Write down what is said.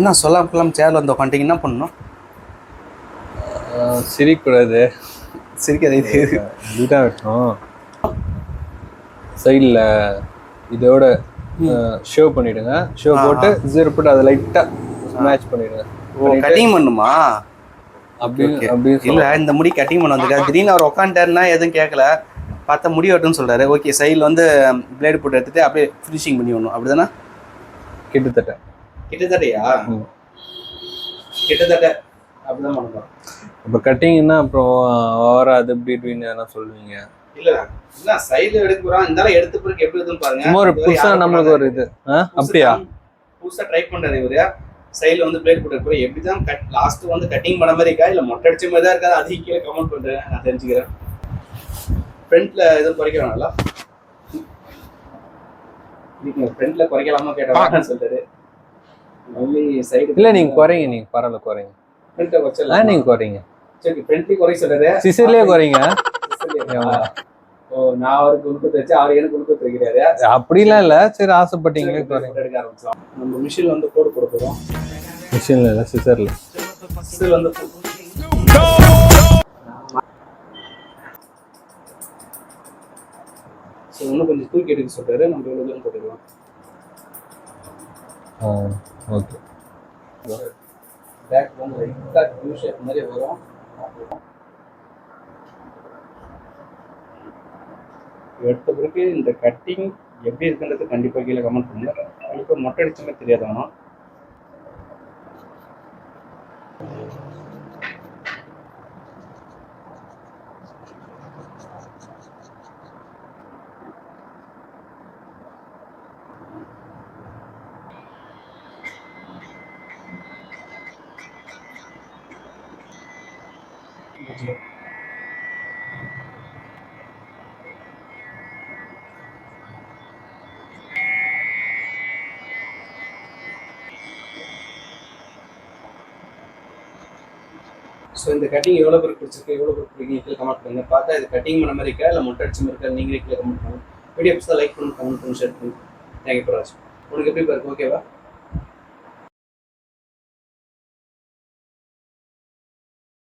என்ன சொல்லாம கொள்ளாம சேர்ல வந்து உட்காந்துட்டீங்க என்ன பண்ணணும்? சிரிக்கூடாது. சிரிக்காத இது. இதுதான் வெட்டணும் சைடில் இதோட ஷோ பண்ணிடுங்க. ஷோ போட்டு ஜீரோ போட்டு அதை லைட்டாக மேட்ச் பண்ணிடுங்க. கட்டிங் பண்ணுமா? அப்படி. அப்படி இல்ல இந்த முடி கட்டிங் பண்ண வந்திருக்கா? திடீர்னு அவர் உட்காந்துட்டாருன்னா எதுவும் கேட்கல பார்த்தா முடி வெட்டுன்னு சொல்றாரு. ஓகே சைடில் வந்து பிளேடு போட்டு எடுத்துட்டு அப்படியே ஃபினிஷிங் பண்ணி விடணும். அப்படிதானே? கிட்டத்தட்ட. கிட்டத்தட்டயா. கிட்டத்தட்ட அப்படிதான் பண்ணணும் இப்போ கட்டிங்னா அப்புறம் ஓவரா அது இப்படி இப்படின்னு எதனா சொல்லுவீங்க? இல்ல இல்ல. சைடுல எடுக்க போறான். இருந்தாலும் எடுத்த பிறகு எப்படி இருக்குன்னு பாருங்க. சும்மா ஒரு புதுசா நம்மளுக்கு ஒரு இது. அப்படியா? புதுசா ட்ரை பண்றாரு இவரு. சைடுல வந்து பிளேட் போட்டு எப்படி தான் கட் லாஸ்ட் வந்து கட்டிங் பண்ண மாதிரி இருக்கா? இல்ல மொட்டை அடிச்ச மாதிரி தான் இருக்கா? அதிக கீழே கமெண்ட் பண்றேன். நான் தெரிஞ்சுக்கிறேன். ஃப்ரண்ட்ல எதுவும் குறைக்க வேணாம்ல நீங்க ஃப்ரண்ட்ல குறைக்கலாமா கேட்டா சொல்றாரு. ஒன்லி சைடு இல்ல நீங்க குறைங்க நீங்க பரவாயில்ல குறைங்க. ஃப்ரண்ட்ல ஆ குறைச்சலாம் நீங்க குறைங்க. சரி ஃப்ரண்ட்லி குறை சொல்றாரு சிசர்லயே குறைங்க. ஓ நான் அவருக்கு உள்பத்து வச்சு அவர் எனக்கு வைக்கிறாரு அப்படிலாம் இல்ல. சரி ஆசைப்பட்டீங்களே குறைங்க. எடுக்க ஆரம்பிச்சோம் நம்ம மிஷின் வந்து கோடு போட போறோம். மிஷின்ல இல்ல சிசர்ல. வந்து ஸோ இன்னும் கொஞ்சம் தூக்கி எடுக்க சொல்றாரு. நம்ம இவ்வளோ தூரம் போட்டுக்கலாம்? ஓகே. பேக் வந்து லைட்டாக யூ ஷேப் மாதிரி வரும். எடுத்த பிறகு இந்த கட்டிங் எப்படி இருக்குன்றது கண்டிப்பாக கீழே கமெண்ட் பண்ணுங்க. கண்டிப்பாக மொட்டை அடிச்சுமே தெரியாது ஆனால் ஸோ இந்த கட்டிங் எவ்வளோ பேர் பிடிச்சிருக்கு? எவ்வளோ பேர் பிடிக்கும் கீழே கமெண்ட் பண்ணுங்க. பார்த்தா இது கட்டிங் பண்ண மாதிரி இருக்கா? இல்லை மொட்டை அடிச்ச மாதிரி இருக்கா? நீங்களே கீழே கமெண்ட் பண்ணுங்க. வீடியோ பிடிச்சா லைக் பண்ணுங்க கமெண்ட் பண்ணி ஷேர் பண்ணுங்க. தேங்க்யூ பிரகாஷ் உனக்கு எப்படி பாருக்கு ஓகேவா